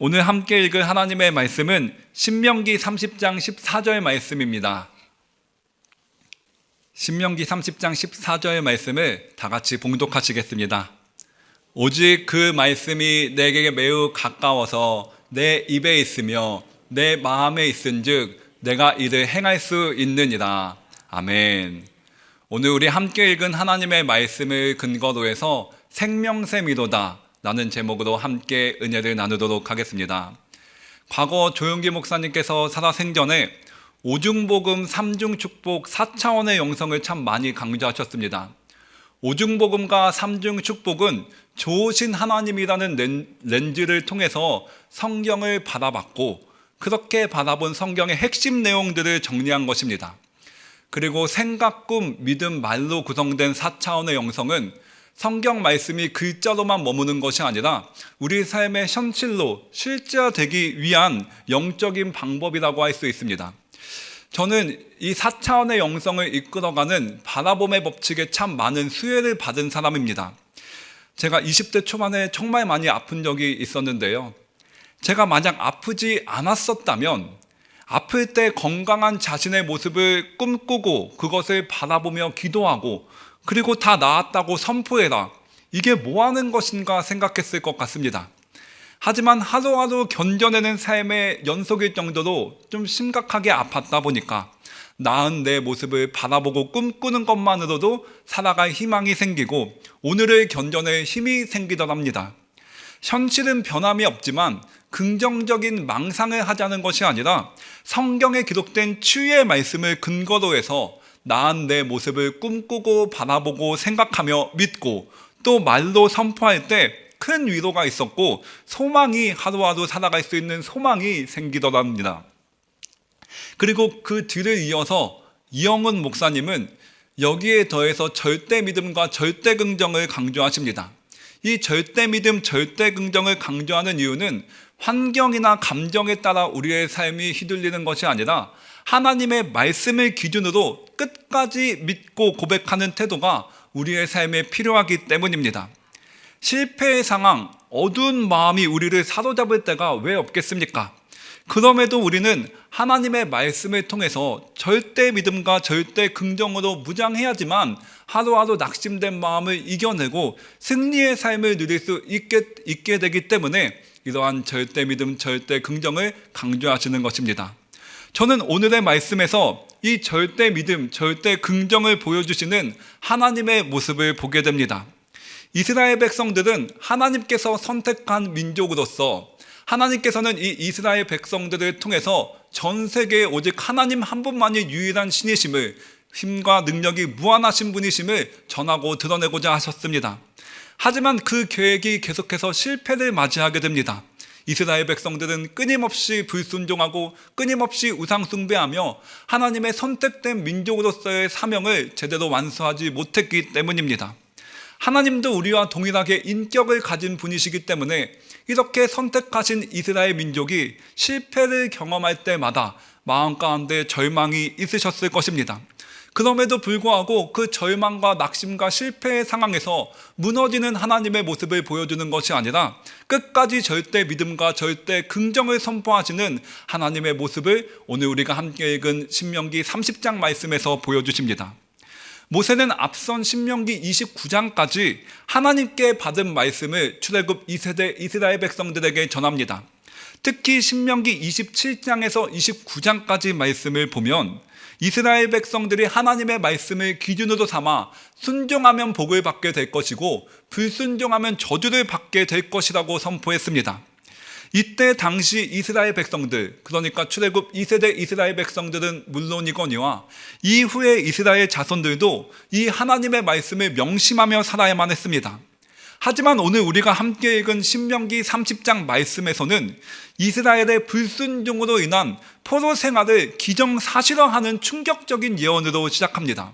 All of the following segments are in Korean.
오늘 함께 읽을 하나님의 말씀은 신명기 30장 14절 말씀입니다. 신명기 30장 14절 말씀을 다 같이 봉독하시겠습니다. 오직 그 말씀이 내게 매우 가까워서 내 입에 있으며 내 마음에 있은즉 내가 이를 행할 수 있느니라. 아멘. 오늘 우리 함께 읽은 하나님의 말씀을 근거로 해서 생명샘이로다 라는 제목으로 함께 은혜를 나누도록 하겠습니다. 과거 조용기 목사님께서 살아생전에 오중복음, 삼중축복, 4차원의 영성을 참 많이 강조하셨습니다. 오중복음과 삼중 축복은 좋으신 하나님이라는 렌- 렌즈를 통해서 성경을 바라봤고 그렇게 바라본 성경의 핵심 내용들을 정리한 것입니다. 그리고 생각, 꿈, 믿음, 말로 구성된 4차원의 영성은 성경 말씀이 글자로만 머무는 것이 아니라 우리 삶의 현실로 실제화되기 위한 영적인 방법이라고 할 수 있습니다. 저는 이 4차원의 영성을 이끌어가는 바라봄의 법칙에 참 많은 수혜를 받은 사람입니다. 제가 20대 초반에 정말 많이 아픈 적이 있었는데요. 제가 만약 아프지 않았었다면 아플 때 건강한 자신의 모습을 꿈꾸고 그것을 바라보며 기도하고 그리고 다 나았다고 선포해라. 이게 뭐 하는 것인가 생각했을 것 같습니다. 하지만 하루하루 견뎌내는 삶의 연속일 정도로 좀 심각하게 아팠다 보니까 나은 내 모습을 바라보고 꿈꾸는 것만으로도 살아갈 희망이 생기고 오늘을 견뎌낼 힘이 생기더랍니다. 현실은 변함이 없지만 긍정적인 망상을 하자는 것이 아니라 성경에 기록된 치유의 말씀을 근거로 해서 나은 내 모습을 꿈꾸고 바라보고 생각하며 믿고 또 말로 선포할 때 큰 위로가 있었고 소망이 하루하루 살아갈 수 있는 소망이 생기더랍니다. 그리고 그 뒤를 이어서 이영훈 목사님은 여기에 더해서 절대 믿음과 절대 긍정을 강조하십니다. 이 절대 믿음, 절대 긍정을 강조하는 이유는 환경이나 감정에 따라 우리의 삶이 휘둘리는 것이 아니라 하나님의 말씀을 기준으로 끝까지 믿고 고백하는 태도가 우리의 삶에 필요하기 때문입니다. 실패의 상황, 어두운 마음이 우리를 사로잡을 때가 왜 없겠습니까? 그럼에도 우리는 하나님의 말씀을 통해서 절대 믿음과 절대 긍정으로 무장해야지만 하루하루 낙심된 마음을 이겨내고 승리의 삶을 누릴 수 있게, 있게 되기 때문에 이러한 절대 믿음, 절대 긍정을 강조하시는 것입니다. 저는 오늘의 말씀에서 이 절대 믿음, 절대 긍정을 보여주시는 하나님의 모습을 보게 됩니다. 이스라엘 백성들은 하나님께서 선택한 민족으로서 하나님께서는 이 이스라엘 백성들을 통해서 전 세계에 오직 하나님 한 분만이 유일한 신이심을 힘과 능력이 무한하신 분이심을 전하고 드러내고자 하셨습니다. 하지만 그 계획이 계속해서 실패를 맞이하게 됩니다. 이스라엘 백성들은 끊임없이 불순종하고 끊임없이 우상숭배하며 하나님의 선택된 민족으로서의 사명을 제대로 완수하지 못했기 때문입니다. 하나님도 우리와 동일하게 인격을 가진 분이시기 때문에 이렇게 선택하신 이스라엘 민족이 실패를 경험할 때마다 마음 가운데 절망이 있으셨을 것입니다. 그럼에도 불구하고 그 절망과 낙심과 실패의 상황에서 무너지는 하나님의 모습을 보여주는 것이 아니라 끝까지 절대 믿음과 절대 긍정을 선포하시는 하나님의 모습을 오늘 우리가 함께 읽은 신명기 30장 말씀에서 보여주십니다. 모세는 앞선 신명기 29장까지 하나님께 받은 말씀을 출애굽 2세대 이스라엘 백성들에게 전합니다. 특히 신명기 27장에서 29장까지 말씀을 보면 이스라엘 백성들이 하나님의 말씀을 기준으로 삼아 순종하면 복을 받게 될 것이고 불순종하면 저주를 받게 될 것이라고 선포했습니다. 이때 당시 이스라엘 백성들, 그러니까 출애굽 2세대 이스라엘 백성들은 물론이거니와 이후에 이스라엘 자손들도 이 하나님의 말씀을 명심하며 살아야만 했습니다. 하지만 오늘 우리가 함께 읽은 신명기 30장 말씀에서는 이스라엘의 불순종으로 인한 포로 생활을 기정사실화하는 충격적인 예언으로 시작합니다.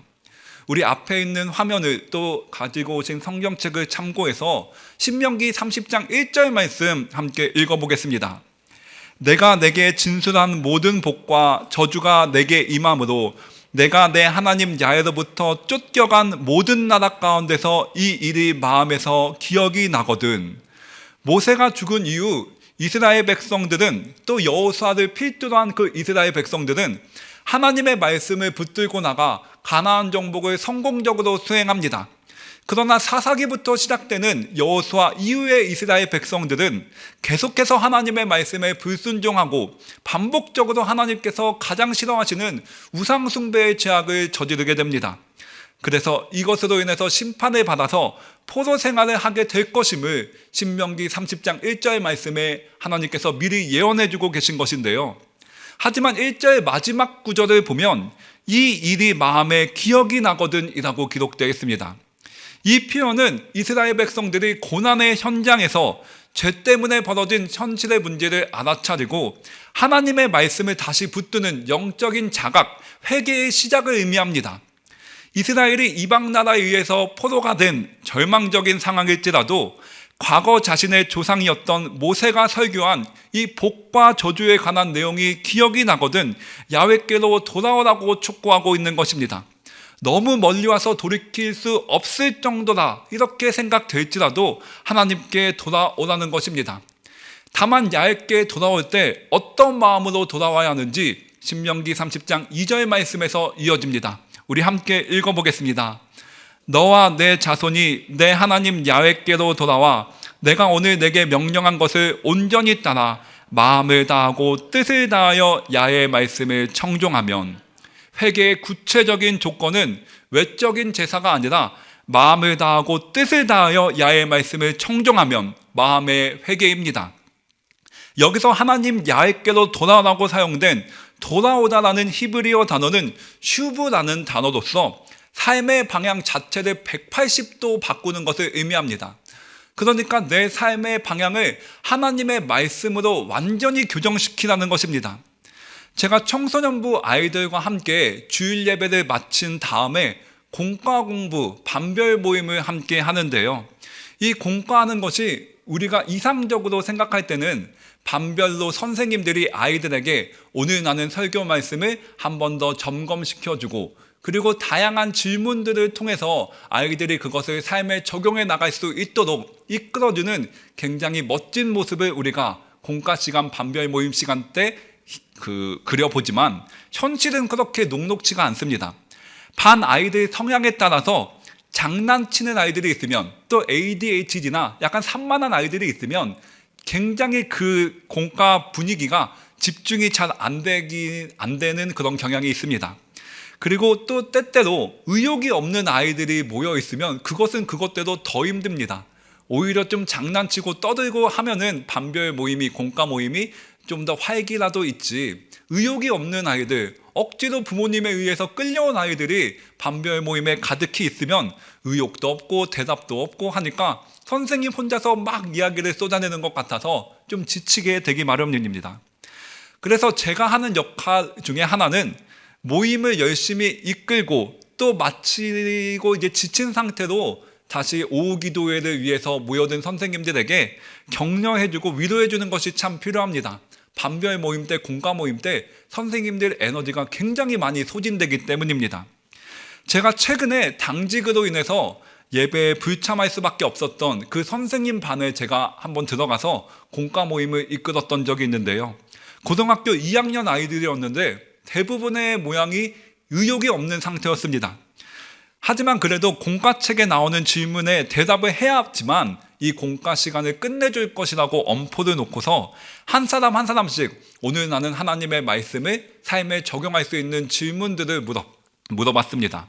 우리 앞에 있는 화면을 또 가지고 오신 성경책을 참고해서 신명기 30장 1절 말씀 함께 읽어보겠습니다. 내가 내게 진술한 모든 복과 저주가 내게 임함으로 내가 내 하나님 야훼로부터 쫓겨간 모든 나라 가운데서 이 일이 마음에서 기억이 나거든. 모세가 죽은 이후 이스라엘 백성들은 또 여호수아를 필두로 한 그 이스라엘 백성들은 하나님의 말씀을 붙들고 나가 가나안 정복을 성공적으로 수행합니다. 그러나 사사기부터 시작되는 여호수아 이후의 이스라엘 백성들은 계속해서 하나님의 말씀에 불순종하고 반복적으로 하나님께서 가장 싫어하시는 우상 숭배의 죄악을 저지르게 됩니다. 그래서 이것으로 인해서 심판을 받아서 포로 생활을 하게 될 것임을 신명기 30장 1절 말씀에 하나님께서 미리 예언해 주고 계신 것인데요. 하지만 1절 마지막 구절을 보면 이 일이 마음에 기억이 나거든이라고 기록되어 있습니다. 이 표현은 이스라엘 백성들이 고난의 현장에서 죄 때문에 벌어진 현실의 문제를 알아차리고 하나님의 말씀을 다시 붙드는 영적인 자각, 회개의 시작을 의미합니다. 이스라엘이 이방 나라에 의해서 포로가 된 절망적인 상황일지라도 과거 자신의 조상이었던 모세가 설교한 이 복과 저주에 관한 내용이 기억이 나거든 야외께로 돌아오라고 촉구하고 있는 것입니다. 너무 멀리 와서 돌이킬 수 없을 정도다 이렇게 생각될지라도 하나님께 돌아오라는 것입니다. 다만 야외께 돌아올 때 어떤 마음으로 돌아와야 하는지 신명기 30장 2절 말씀에서 이어집니다. 우리 함께 읽어보겠습니다. 너와 내 자손이 내 하나님 야외께로 돌아와 내가 오늘 내게 명령한 것을 온전히 따라 마음을 다하고 뜻을 다하여 야의 말씀을 청종하면 회개의 구체적인 조건은 외적인 제사가 아니라 마음을 다하고 뜻을 다하여 야의 말씀을 청종하면 마음의 회개입니다. 여기서 하나님 야외께로 돌아오라고 사용된 돌아오다라는 히브리어 단어는 슈브라는 단어로서 삶의 방향 자체를 180도 바꾸는 것을 의미합니다. 그러니까 내 삶의 방향을 하나님의 말씀으로 완전히 교정시키라는 것입니다. 제가 청소년부 아이들과 함께 주일 예배를 마친 다음에 공과 공부, 반별 모임을 함께 하는데요. 이 공과하는 것이 우리가 이상적으로 생각할 때는 반별로 선생님들이 아이들에게 오늘 나는 설교 말씀을 한 번 더 점검시켜 주고 그리고 다양한 질문들을 통해서 아이들이 그것을 삶에 적용해 나갈 수 있도록 이끌어주는 굉장히 멋진 모습을 우리가 공과 시간 반별 모임 시간 때 그 그려보지만 현실은 그렇게 녹록치가 않습니다. 반 아이들 성향에 따라서 장난치는 아이들이 있으면 또 ADHD나 약간 산만한 아이들이 있으면 굉장히 그 공과 분위기가 집중이 잘 안 되기 안 되는 그런 경향이 있습니다. 그리고 또 때때로 의욕이 없는 아이들이 모여 있으면 그것은 그것대로 더 힘듭니다. 오히려 좀 장난치고 떠들고 하면은 반별 모임이 공과 모임이 좀 더 활기라도 있지. 의욕이 없는 아이들, 억지로 부모님에 의해서 끌려온 아이들이 반별 모임에 가득히 있으면 의욕도 없고 대답도 없고 하니까 선생님 혼자서 막 이야기를 쏟아내는 것 같아서 좀 지치게 되기 마련입니다. 그래서 제가 하는 역할 중에 하나는 모임을 열심히 이끌고 또 마치고 이제 지친 상태로 다시 오후 기도회를 위해서 모여든 선생님들에게 격려해주고 위로해주는 것이 참 필요합니다. 반별 모임 때, 공과 모임 때 선생님들 에너지가 굉장히 많이 소진되기 때문입니다. 제가 최근에 당직으로 인해서 예배에 불참할 수밖에 없었던 그 선생님 반에 제가 한번 들어가서 공과 모임을 이끌었던 적이 있는데요. 고등학교 2학년 아이들이었는데 대부분의 모양이 의욕이 없는 상태였습니다. 하지만 그래도 공과책에 나오는 질문에 대답을 해야 했지만 이 공과 시간을 끝내줄 것이라고 엄포를 놓고서 한 사람 한 사람씩 오늘 나는 하나님의 말씀을 삶에 적용할 수 있는 질문들을 물어, 물어봤습니다.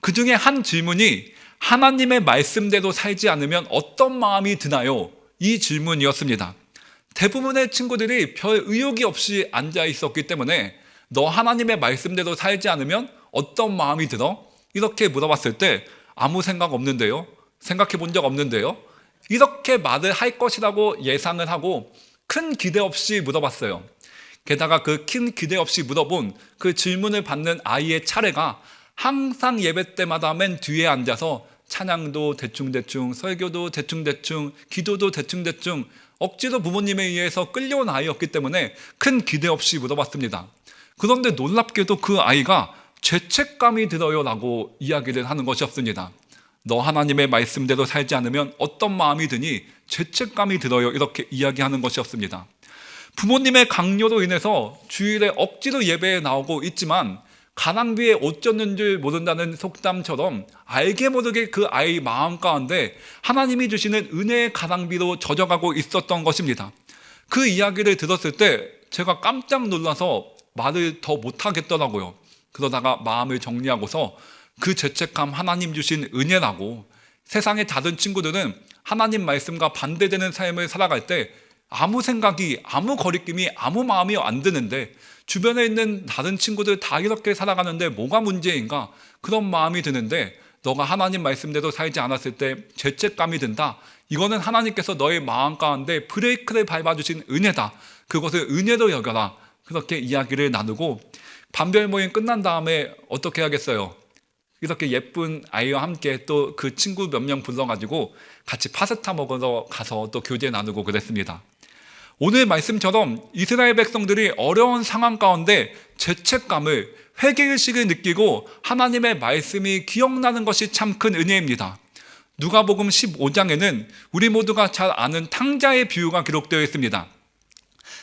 그 중에 한 질문이 하나님의 말씀대로 살지 않으면 어떤 마음이 드나요? 이 질문이었습니다. 대부분의 친구들이 별 의욕이 없이 앉아 있었기 때문에 너 하나님의 말씀대로 살지 않으면 어떤 마음이 들어? 이렇게 물어봤을 때 아무 생각 없는데요. 생각해 본 적 없는데요. 이렇게 말을 할 것이라고 예상을 하고 큰 기대 없이 물어봤어요. 게다가 그 큰 기대 없이 물어본 그 질문을 받는 아이의 차례가 항상 예배 때마다 맨 뒤에 앉아서 찬양도 대충대충, 설교도 대충대충, 기도도 대충대충 억지로 부모님에 의해서 끌려온 아이였기 때문에 큰 기대 없이 물어봤습니다. 그런데 놀랍게도 그 아이가 죄책감이 들어요 라고 이야기를 하는 것이었습니다. 너 하나님의 말씀대로 살지 않으면 어떤 마음이 드니 죄책감이 들어요. 이렇게 이야기하는 것이었습니다. 부모님의 강요로 인해서 주일에 억지로 예배에 나오고 있지만 가랑비에 옷 젖는 줄 모른다는 속담처럼 알게 모르게 그 아이 마음 가운데 하나님이 주시는 은혜의 가랑비로 젖어가고 있었던 것입니다. 그 이야기를 들었을 때 제가 깜짝 놀라서 말을 더 못하겠더라고요. 그러다가 마음을 정리하고서 그 죄책감 하나님 주신 은혜라고 세상의 다른 친구들은 하나님 말씀과 반대되는 삶을 살아갈 때 아무 생각이, 아무 거리낌이, 아무 마음이 안 드는데 주변에 있는 다른 친구들 다 이렇게 살아가는데 뭐가 문제인가? 그런 마음이 드는데 너가 하나님 말씀대로 살지 않았을 때 죄책감이 든다. 이거는 하나님께서 너의 마음 가운데 브레이크를 밟아주신 은혜다. 그것을 은혜로 여겨라. 그렇게 이야기를 나누고 반별 모임 끝난 다음에 어떻게 하겠어요? 이렇게 예쁜 아이와 함께 또 그 친구 몇 명 불러가지고 같이 파스타 먹으러 가서 또 교제 나누고 그랬습니다. 오늘 말씀처럼 이스라엘 백성들이 어려운 상황 가운데 죄책감을 회개의식을 느끼고 하나님의 말씀이 기억나는 것이 참 큰 은혜입니다. 누가복음 15장에는 우리 모두가 잘 아는 탕자의 비유가 기록되어 있습니다.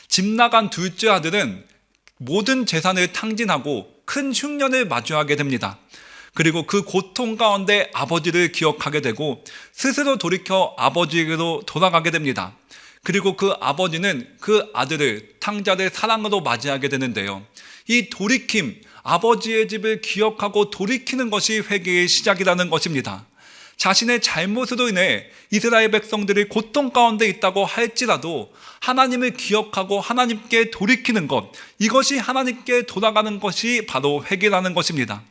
집 나간 둘째 아들은 모든 재산을 탕진하고 큰 흉년을 마주하게 됩니다. 그리고 그 고통 가운데 아버지를 기억하게 되고 스스로 돌이켜 아버지에게로 돌아가게 됩니다. 그리고 그 아버지는 그 아들을 탕자를 사랑으로 맞이하게 되는데요. 이 돌이킴, 아버지의 집을 기억하고 돌이키는 것이 회개의 시작이라는 것입니다. 자신의 잘못으로 인해 이스라엘 백성들이 고통 가운데 있다고 할지라도 하나님을 기억하고 하나님께 돌이키는 것, 이것이 하나님께 돌아가는 것이 바로 회개라는 것입니다.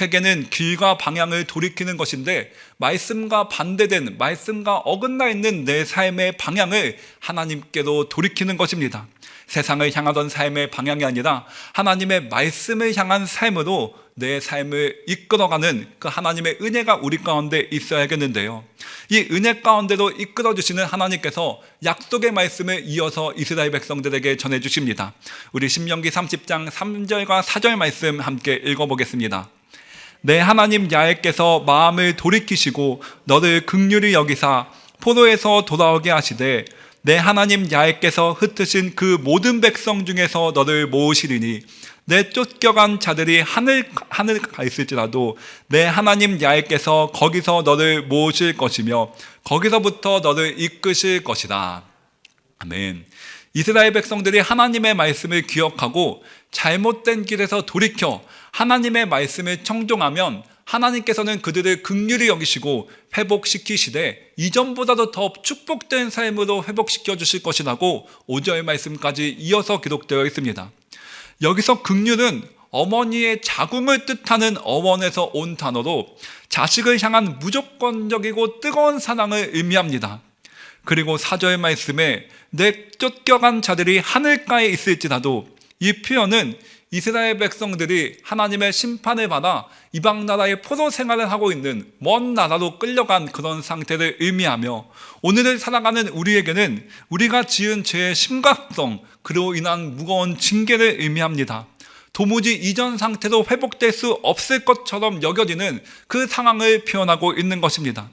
회개는 길과 방향을 돌이키는 것인데 말씀과 반대된 말씀과 어긋나 있는 내 삶의 방향을 하나님께로 돌이키는 것입니다. 세상을 향하던 삶의 방향이 아니라 하나님의 말씀을 향한 삶으로 내 삶을 이끌어가는 그 하나님의 은혜가 우리 가운데 있어야겠는데요. 이 은혜 가운데로 이끌어 주시는 하나님께서 약속의 말씀을 이어서 이스라엘 백성들에게 전해 주십니다. 우리 신명기 30장 3절과 4절 말씀 함께 읽어 보겠습니다. 내 하나님 야훼께서 마음을 돌이키시고 너를 극률히 여기사 포로에서 돌아오게 하시되 내 하나님 야훼께서 흩으신 그 모든 백성 중에서 너를 모으시리니 내 쫓겨간 자들이 하늘 하늘 가 있을지라도 내 하나님 야훼께서 거기서 너를 모으실 것이며 거기서부터 너를 이끄실 것이다. 아멘. 이스라엘 백성들이 하나님의 말씀을 기억하고 잘못된 길에서 돌이켜 하나님의 말씀을 청종하면 하나님께서는 그들을 극률히 여기시고 회복시키시되 이전보다도 더 축복된 삶으로 회복시켜 주실 것이라고 5절 말씀까지 이어서 기록되어 있습니다. 여기서 극률은 어머니의 자궁을 뜻하는 어원에서 온 단어로 자식을 향한 무조건적이고 뜨거운 사랑을 의미합니다. 그리고 4절 말씀에 내 쫓겨간 자들이 하늘가에 있을지라도 이 표현은 이스라엘 백성들이 하나님의 심판을 받아 이방 나라의 포로 생활을 하고 있는 먼 나라로 끌려간 그런 상태를 의미하며 오늘을 살아가는 우리에게는 우리가 지은 죄의 심각성 그로 인한 무거운 징계를 의미합니다. 도무지 이전 상태로 회복될 수 없을 것처럼 여겨지는 그 상황을 표현하고 있는 것입니다.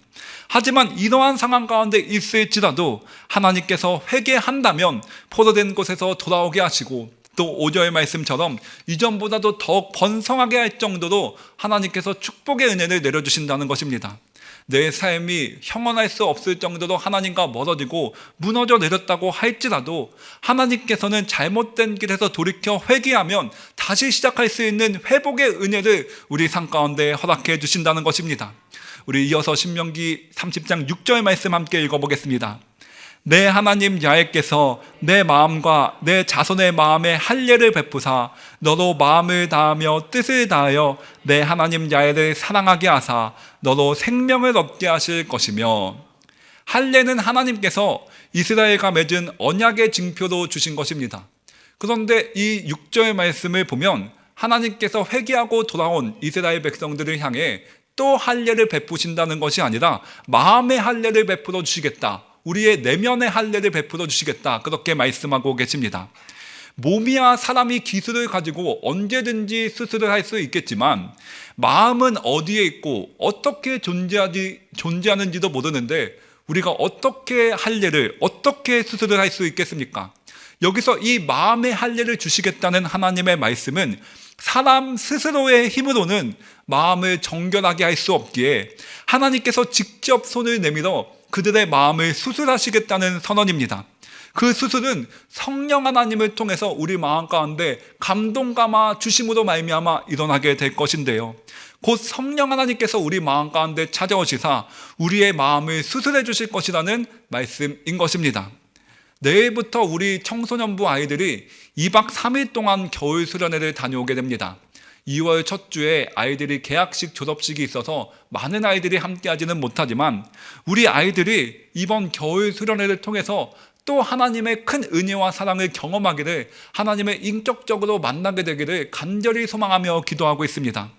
하지만 이러한 상황 가운데 있을지라도 하나님께서 회개한다면 포로된 곳에서 돌아오게 하시고 또 5절 말씀처럼 이전보다도 더욱 번성하게 할 정도로 하나님께서 축복의 은혜를 내려주신다는 것입니다. 내 삶이 형언할 수 없을 정도로 하나님과 멀어지고 무너져 내렸다고 할지라도 하나님께서는 잘못된 길에서 돌이켜 회개하면 다시 시작할 수 있는 회복의 은혜를 우리 삶 가운데 허락해 주신다는 것입니다. 우리 이어서 신명기 30장 6절 말씀 함께 읽어보겠습니다. 내 하나님 야훼께서 내 마음과 내 자손의 마음에 할례를 베푸사 너로 마음을 다하며 뜻을 다하여 내 하나님 야훼를 사랑하게 하사 너로 생명을 얻게 하실 것이며 할례는 하나님께서 이스라엘과 맺은 언약의 징표로 주신 것입니다. 그런데 이 6절 말씀을 보면 하나님께서 회개하고 돌아온 이스라엘 백성들을 향해 또 할례를 베푸신다는 것이 아니라 마음의 할례를 베풀어 주시겠다. 우리의 내면의 할례를 베풀어 주시겠다. 그렇게 말씀하고 계십니다. 몸이야 사람이 기술을 가지고 언제든지 수술을 할수 있겠지만 마음은 어디에 있고 어떻게 존재하지, 존재하는지도 모르는데 우리가 어떻게 할례를 어떻게 수술을 할수 있겠습니까? 여기서 이 마음의 할례를 주시겠다는 하나님의 말씀은 사람 스스로의 힘으로는 마음을 정결하게 할 수 없기에 하나님께서 직접 손을 내밀어 그들의 마음을 수술하시겠다는 선언입니다. 그 수술은 성령 하나님을 통해서 우리 마음 가운데 감동 감아 주심으로 말미암아 일어나게 될 것인데요. 곧 성령 하나님께서 우리 마음 가운데 찾아오시사 우리의 마음을 수술해 주실 것이라는 말씀인 것입니다. 내일부터 우리 청소년부 아이들이 2박 3일 동안 겨울 수련회를 다녀오게 됩니다. 2월 첫 주에 아이들이 개학식 졸업식이 있어서 많은 아이들이 함께하지는 못하지만 우리 아이들이 이번 겨울 수련회를 통해서 또 하나님의 큰 은혜와 사랑을 경험하기를 하나님의 인격적으로 만나게 되기를 간절히 소망하며 기도하고 있습니다.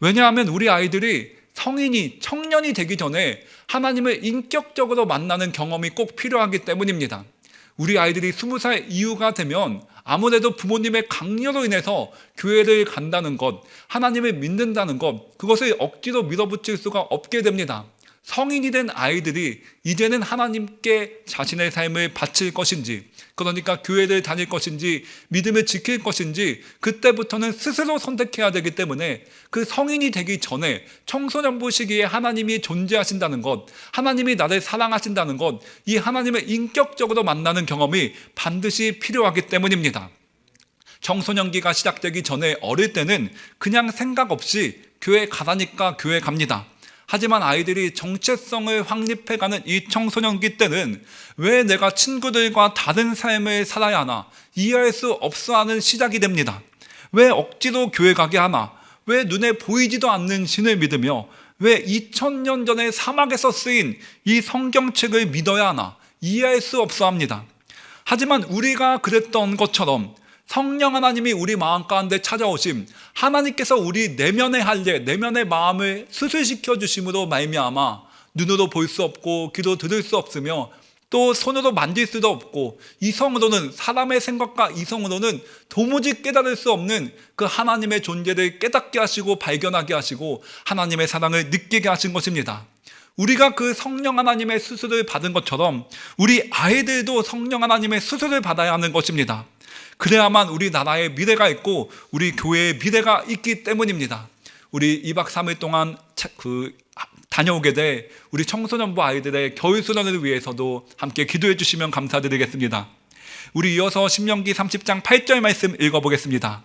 왜냐하면 우리 아이들이 성인이 청년이 되기 전에 하나님을 인격적으로 만나는 경험이 꼭 필요하기 때문입니다. 우리 아이들이 스무 살 이후가 되면 아무래도 부모님의 강요로 인해서 교회를 간다는 것, 하나님을 믿는다는 것, 그것을 억지로 밀어붙일 수가 없게 됩니다. 성인이 된 아이들이 이제는 하나님께 자신의 삶을 바칠 것인지, 그러니까 교회를 다닐 것인지, 믿음을 지킬 것인지, 그때부터는 스스로 선택해야 되기 때문에 그 성인이 되기 전에 청소년부 시기에 하나님이 존재하신다는 것, 하나님이 나를 사랑하신다는 것, 이 하나님을 인격적으로 만나는 경험이 반드시 필요하기 때문입니다. 청소년기가 시작되기 전에 어릴 때는 그냥 생각 없이 교회 가라니까 교회 갑니다. 하지만 아이들이 정체성을 확립해가는 이 청소년기 때는 왜 내가 친구들과 다른 삶을 살아야 하나 이해할 수 없어 하는 시작이 됩니다. 왜 억지로 교회 가게 하나? 왜 눈에 보이지도 않는 신을 믿으며 왜 2000년 전에 사막에서 쓰인 이 성경책을 믿어야 하나? 이해할 수 없어 합니다. 하지만 우리가 그랬던 것처럼 성령 하나님이 우리 마음 가운데 찾아오심 하나님께서 우리 내면의 할례 내면의 마음을 수술시켜 주심으로 말미암아 눈으로 볼 수 없고 귀로 들을 수 없으며 또 손으로 만질 수도 없고 이성으로는 사람의 생각과 이성으로는 도무지 깨달을 수 없는 그 하나님의 존재를 깨닫게 하시고 발견하게 하시고 하나님의 사랑을 느끼게 하신 것입니다. 우리가 그 성령 하나님의 수술을 받은 것처럼 우리 아이들도 성령 하나님의 수술을 받아야 하는 것입니다. 그래야만 우리 나라의 미래가 있고 우리 교회의 미래가 있기 때문입니다. 우리 2박 3일 동안 그 다녀오게 돼 우리 청소년부 아이들의 겨울 수련을 위해서도 함께 기도해 주시면 감사드리겠습니다. 우리 이어서 신명기 30장 8절 말씀 읽어보겠습니다.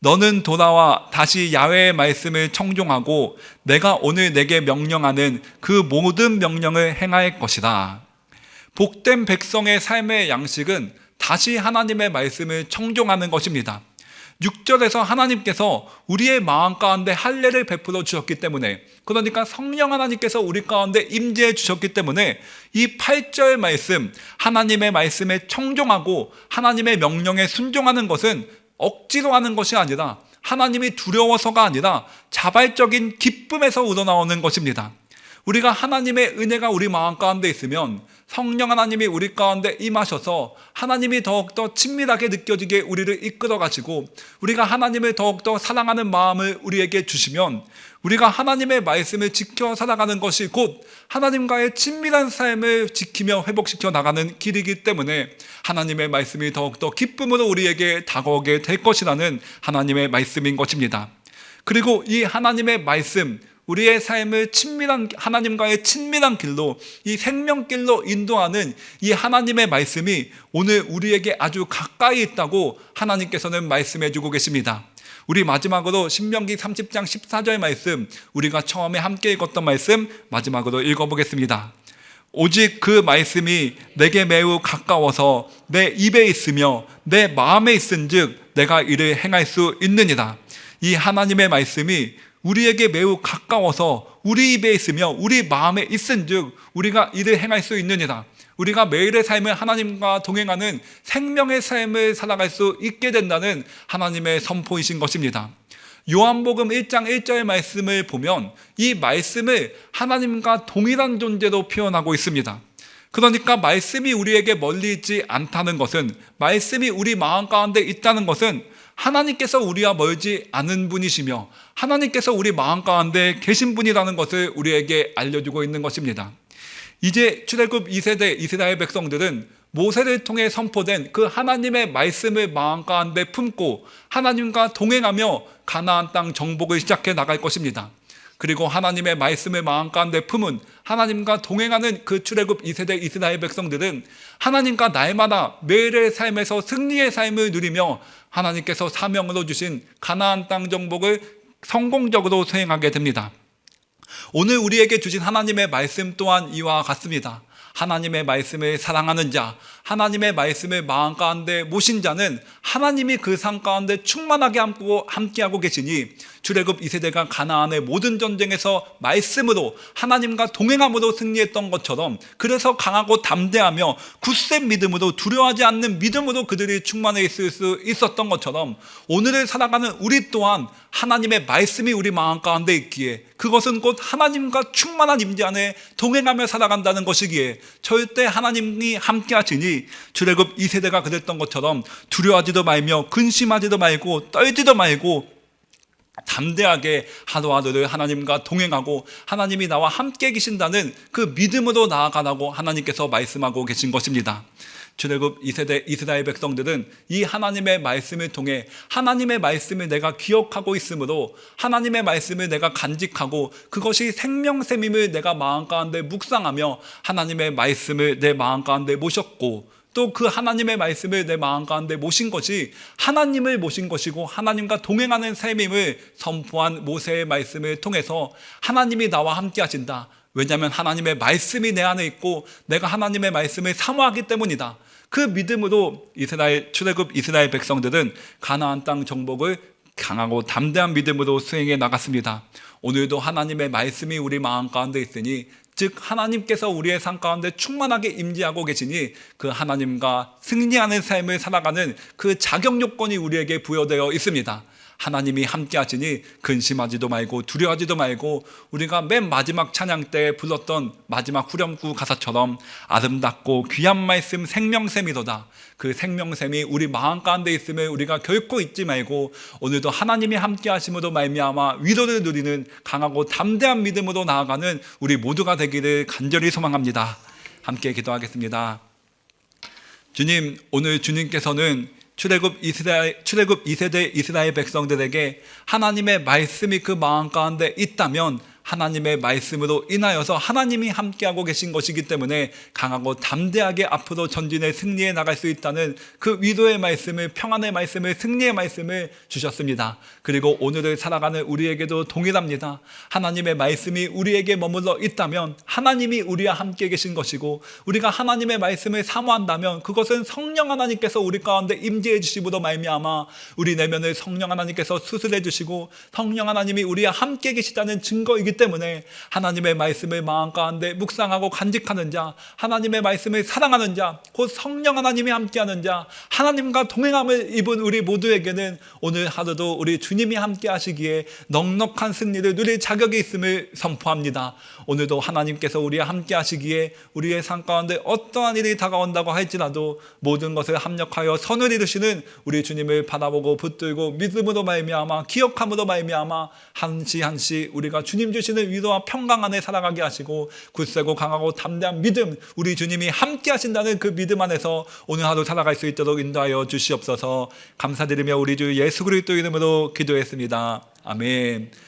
너는 돌아와 다시 야외의 말씀을 청종하고 내가 오늘 내게 명령하는 그 모든 명령을 행할 것이다. 복된 백성의 삶의 양식은 다시 하나님의 말씀을 청종하는 것입니다. 6절에서 하나님께서 우리의 마음 가운데 할례를 베풀어 주셨기 때문에 그러니까 성령 하나님께서 우리 가운데 임재해 주셨기 때문에 이 8절 말씀 하나님의 말씀에 청종하고 하나님의 명령에 순종하는 것은 억지로 하는 것이 아니라 하나님이 두려워서가 아니라 자발적인 기쁨에서 우러나오는 것입니다. 우리가 하나님의 은혜가 우리 마음 가운데 있으면 성령 하나님이 우리 가운데 임하셔서 하나님이 더욱더 친밀하게 느껴지게 우리를 이끌어 가시고 우리가 하나님을 더욱더 사랑하는 마음을 우리에게 주시면 우리가 하나님의 말씀을 지켜 살아가는 것이 곧 하나님과의 친밀한 삶을 지키며 회복시켜 나가는 길이기 때문에 하나님의 말씀이 더욱더 기쁨으로 우리에게 다가오게 될 것이라는 하나님의 말씀인 것입니다. 그리고 이 하나님의 말씀, 우리의 삶을 친밀한 하나님과의 친밀한 길로 이 생명길로 인도하는 이 하나님의 말씀이 오늘 우리에게 아주 가까이 있다고 하나님께서는 말씀해 주고 계십니다. 우리 마지막으로 신명기 30장 14절 말씀 우리가 처음에 함께 읽었던 말씀 마지막으로 읽어보겠습니다. 오직 그 말씀이 내게 매우 가까워서 내 입에 있으며 내 마음에 있은즉 내가 이를 행할 수 있느니라. 이 하나님의 말씀이 우리에게 매우 가까워서 우리 입에 있으며 우리 마음에 있은즉 우리가 이를 행할 수 있느니라. 우리가 매일의 삶을 하나님과 동행하는 생명의 삶을 살아갈 수 있게 된다는 하나님의 선포이신 것입니다. 요한복음 1장 1절의 말씀을 보면 이 말씀을 하나님과 동일한 존재로 표현하고 있습니다. 그러니까 말씀이 우리에게 멀리 있지 않다는 것은 말씀이 우리 마음 가운데 있다는 것은 하나님께서 우리와 멀지 않은 분이시며 하나님께서 우리 마음 가운데 계신 분이라는 것을 우리에게 알려주고 있는 것입니다. 이제 출애굽 2세대 이스라엘 백성들은 모세를 통해 선포된 그 하나님의 말씀을 마음 가운데 품고 하나님과 동행하며 가나안 땅 정복을 시작해 나갈 것입니다. 그리고 하나님의 말씀을 마음 가운데 품은 하나님과 동행하는 그 출애굽 2세대 이스라엘 백성들은 하나님과 날마다 매일의 삶에서 승리의 삶을 누리며 하나님께서 사명으로 주신 가나안 땅 정복을 성공적으로 수행하게 됩니다. 오늘 우리에게 주신 하나님의 말씀 또한 이와 같습니다. 하나님의 말씀을 사랑하는 자, 하나님의 말씀을 마음 가운데 모신 자는 하나님이 그상 가운데 충만하게 함께하고 계시니 출애굽 2세대가 가나안의 모든 전쟁에서 말씀으로 하나님과 동행함으로 승리했던 것처럼 그래서 강하고 담대하며 굳센 믿음으로 두려워하지 않는 믿음으로 그들이 충만해 있을 수 있었던 것처럼 오늘을 살아가는 우리 또한 하나님의 말씀이 우리 마음 가운데 있기에 그것은 곧 하나님과 충만한 임재 안에 동행하며 살아간다는 것이기에 절대 하나님이 함께 하시니 출애굽 2세대가 그랬던 것처럼 두려워하지도 말며 근심하지도 말고 떨지도 말고 담대하게 하루하루를 하나님과 동행하고 하나님이 나와 함께 계신다는 그 믿음으로 나아가라고 하나님께서 말씀하고 계신 것입니다. 출애굽 2세대 이스라엘 백성들은 이 하나님의 말씀을 통해 하나님의 말씀을 내가 기억하고 있으므로 하나님의 말씀을 내가 간직하고 그것이 생명샘임을 내가 마음 가운데 묵상하며 하나님의 말씀을 내 마음 가운데 모셨고 또그 하나님의 말씀을 내 마음 가운데 모신 것이 하나님을 모신 것이고 하나님과 동행하는 삶임을 선포한 모세의 말씀을 통해서 하나님이 나와 함께 하신다. 왜냐하면 하나님의 말씀이 내 안에 있고 내가 하나님의 말씀을 사모하기 때문이다. 그 믿음으로 이스라엘 출애굽 이스라엘 백성들은 가나안 땅 정복을 강하고 담대한 믿음으로 수행해 나갔습니다. 오늘도 하나님의 말씀이 우리 마음 가운데 있으니 즉 하나님께서 우리의 삶 가운데 충만하게 임재하고 계시니 그 하나님과 승리하는 삶을 살아가는 그 자격 요건이 우리에게 부여되어 있습니다. 하나님이 함께 하시니 근심하지도 말고 두려워하지도 말고 우리가 맨 마지막 찬양 때 불렀던 마지막 후렴구 가사처럼 아름답고 귀한 말씀 생명샘이로다. 그 생명샘이 우리 마음 가운데 있음을 우리가 결코 잊지 말고 오늘도 하나님이 함께 하심으로 말미암아 위로를 누리는 강하고 담대한 믿음으로 나아가는 우리 모두가 되기를 간절히 소망합니다. 함께 기도하겠습니다. 주님, 오늘 주님께서는 출애굽 이스라엘 출애굽 2세대 이스라엘 백성들에게 하나님의 말씀이 그 마음 가운데 있다면 하나님의 말씀으로 인하여서 하나님이 함께하고 계신 것이기 때문에 강하고 담대하게 앞으로 전진에 승리해 나갈 수 있다는 그 위로의 말씀을 평안의 말씀을 승리의 말씀을 주셨습니다. 그리고 오늘을 살아가는 우리에게도 동일합니다. 하나님의 말씀이 우리에게 머물러 있다면 하나님이 우리와 함께 계신 것이고 우리가 하나님의 말씀을 사모한다면 그것은 성령 하나님께서 우리 가운데 임재해 주시므로 말미암아 우리 내면을 성령 하나님께서 수술해 주시고 성령 하나님이 우리와 함께 계시다는 증거이기 때문에 하나님의 말씀을 마음 가운데 묵상하고 간직하는 자, 하나님의 말씀을 사랑하는 자, 곧 성령 하나님이 함께하는 자, 하나님과 동행함을 입은 우리 모두에게는 오늘 하루도 우리 주님이 함께 하시기에 넉넉한 승리를 누릴 자격이 있음을 선포합니다. 오늘도 하나님께서 우리와 함께 하시기에 우리의 삶 가운데 어떠한 일이 다가온다고 할지라도 모든 것을 합력하여 선을 이루시는 우리 주님을 바라보고 붙들고 믿음으로 말미암아 기억함으로 말미암아 한시 한시 우리가 주님 주시는 위로와 평강 안에 살아가게 하시고 굳세고 강하고 담대한 믿음 우리 주님이 함께 하신다는 그 믿음 안에서 오늘 하루 살아갈 수 있도록 인도하여 주시옵소서 감사드리며 우리 주 예수 그리스도 이름으로 기도했습니다. 아멘.